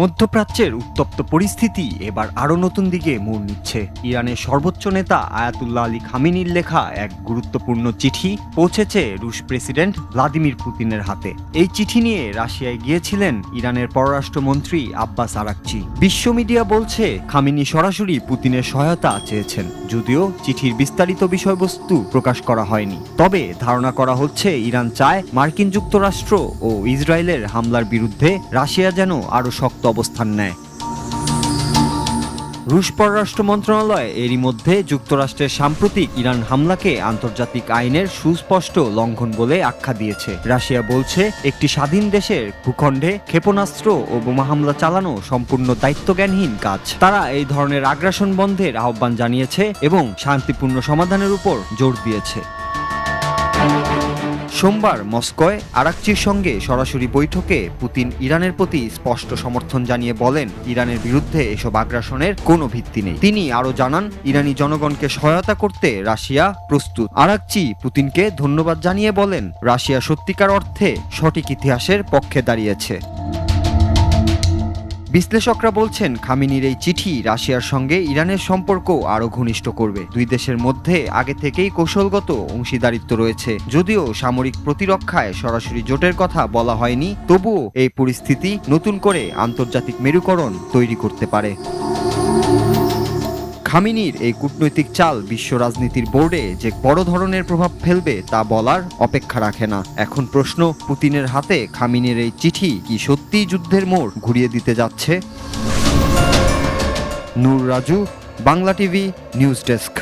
মধ্যপ্রাচ্যের উত্তপ্ত পরিস্থিতি এবার আরও নতুন দিকে মোড় নিচ্ছে। ইরানের সর্বোচ্চ নেতা আয়াতুল্লাহ আলী খামিনির লেখা এক গুরুত্বপূর্ণ চিঠি পৌঁছেছে রুশ প্রেসিডেন্ট ভ্লাদিমির পুতিনের হাতে। এই চিঠি নিয়ে রাশিয়ায় গিয়েছিলেন ইরানের পররাষ্ট্রমন্ত্রী আব্বাস আরাকচি। বিশ্ব মিডিয়া বলছে, খামিনি সরাসরি পুতিনের সহায়তা চেয়েছেন, যদিও চিঠির বিস্তারিত বিষয়বস্তু প্রকাশ করা হয়নি। তবে ধারণা করা হচ্ছে, ইরান চায় মার্কিন যুক্তরাষ্ট্র ও ইসরায়েলের হামলার বিরুদ্ধে রাশিয়া যেন আরও শক্ত অবস্থান নেয়। রুশ পররাষ্ট্র মন্ত্রণালয় এরই মধ্যে যুক্তরাষ্ট্রের সাম্প্রতিক ইরান হামলাকে আন্তর্জাতিক আইনের সুস্পষ্ট লঙ্ঘন বলে আখ্যা দিয়েছে। রাশিয়া বলছে, একটি স্বাধীন দেশের ভূখণ্ডে ক্ষেপণাস্ত্র ও বোমা হামলা চালানো সম্পূর্ণ দায়িত্বজ্ঞানহীন কাজ। তারা এই ধরনের আগ্রাসন বন্ধের আহ্বান জানিয়েছে এবং শান্তিপূর্ণ সমাধানের উপর জোর দিয়েছে। সোমবার মস্কোয় আরাকচির সঙ্গে সরাসরি বৈঠকে পুতিন ইরানের প্রতি স্পষ্ট সমর্থন জানিয়ে বলেন, ইরানের বিরুদ্ধে এসব আগ্রাসনের কোনো ভিত্তি নেই। তিনি আরও জানান, ইরানি জনগণকে সহায়তা করতে রাশিয়া প্রস্তুত। আরাকচি পুতিনকে ধন্যবাদ জানিয়ে বলেন, রাশিয়া সত্যিকার অর্থে সঠিক ইতিহাসের পক্ষে দাঁড়িয়েছে। বিশ্লেষকরা বলছেন খামিনির এই চিঠি রাশিয়ার সঙ্গে ইরানের সম্পর্ক আরও ঘনিষ্ঠ করবে। দুই দেশের মধ্যে আগে থেকেই কৌশলগত অংশীদারিত্ব রয়েছে। যদিও সামরিক প্রতিরক্ষায় সরাসরি জোটের কথা বলা হয়নি, তবুও এই পরিস্থিতি নতুন করে আন্তর্জাতিক মেরুকরণ তৈরি করতে পারে। খামিনির এই কূটনৈতিক চাল বিশ্ব রাজনীতির বোর্ডে যে বড় ধরনের প্রভাব ফেলবে তা বলার অপেক্ষা রাখে না। এখন প্রশ্ন, পুতিনের হাতে খামিনির এই চিঠি কি সত্যিই যুদ্ধের মোড় ঘুরিয়ে দিতে যাচ্ছে? Nur Raju, Bangla TV, news desk.